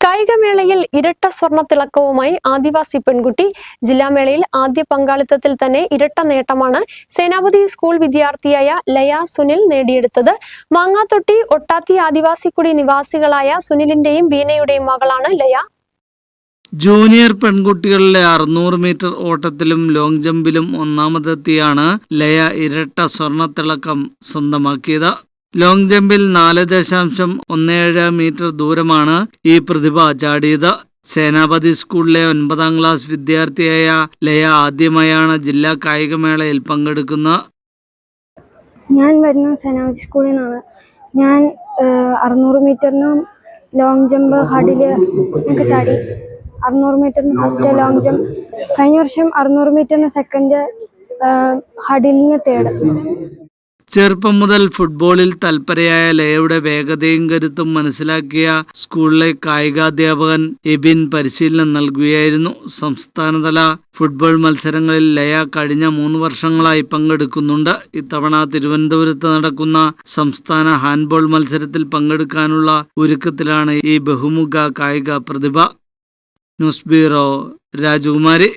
കായികമേളയിൽ ഇരട്ട സ്വർണ തിളക്കവുമായി ആദിവാസി പെൺകുട്ടി ജില്ലാമേളയിൽ ആദ്യ പങ്കാളിത്തത്തിൽ തന്നെ ഇരട്ട നേട്ടമാണ് സേനാപതി സ്കൂൾ വിദ്യാർത്ഥിയായ ലയ സുനിൽ നേടിയെടുത്തത്. മാങ്ങാത്തൊട്ടി ഒട്ടാത്തി ആദിവാസിക്കുടി നിവാസികളായ സുനിലിന്റെയും ബീനയുടെയും മകളാണ് ലയ. ജൂനിയർ പെൺകുട്ടികളിലെ അറുന്നൂറ് മീറ്റർ ഓട്ടത്തിലും ലോങ് ജമ്പിലും ഒന്നാമതെത്തിയാണ് ലയ ഇരട്ട സ്വർണത്തിളക്കം സ്വന്തമാക്കിയത്. ലോങ് ജമ്പിൽ നാല് ദശാംശം ഒന്ന് ഏഴ് മീറ്റർ ദൂരമാണ് ഈ പ്രതിഭ ചാടിയത്. സേനാപതി സ്കൂളിലെ ഒൻപതാം ക്ലാസ് വിദ്യാർത്ഥിയായ ലയ ആദ്യമായാണ് ജില്ലാ കായികമേളയിൽ പങ്കെടുക്കുന്നത്. ഞാൻ വരുന്ന സേനാപതി സ്കൂളിൽ നിന്നാണ്. ഞാൻ അറുന്നൂറ് മീറ്ററിനും ലോങ് ജമ്പ് ഹഡിൽ ഞങ്ങൾക്ക് ചാടി. അറുന്നൂറ് മീറ്ററിന് ഫസ്റ്റ് ലോങ് ജമ്പ്. കഴിഞ്ഞ വർഷം അറുന്നൂറ് മീറ്ററിന് സെക്കൻഡ് ഹഡിലിന് തേർഡ്. ചെറുപ്പം മുതൽ ഫുട്ബോളിൽ തൽപരയായ ലയയുടെ വേഗതയും കരുത്തും മനസ്സിലാക്കിയ സ്കൂളിലെ കായികാധ്യാപകൻ എബിൻ പരിശീലനം നൽകുകയായിരുന്നു. സംസ്ഥാനതല ഫുട്ബോൾ മത്സരങ്ങളിൽ ലയ കഴിഞ്ഞ മൂന്ന് വർഷങ്ങളായി പങ്കെടുക്കുന്നുണ്ട്. ഇത്തവണ തിരുവനന്തപുരത്ത് നടക്കുന്ന സംസ്ഥാന ഹാൻഡ്ബോൾ മത്സരത്തിൽ പങ്കെടുക്കാനുള്ള ഒരുക്കത്തിലാണ് ഈ ബഹുമുഖ കായിക പ്രതിഭ. ന്യൂസ് ബ്യൂറോ രാജകുമാരി.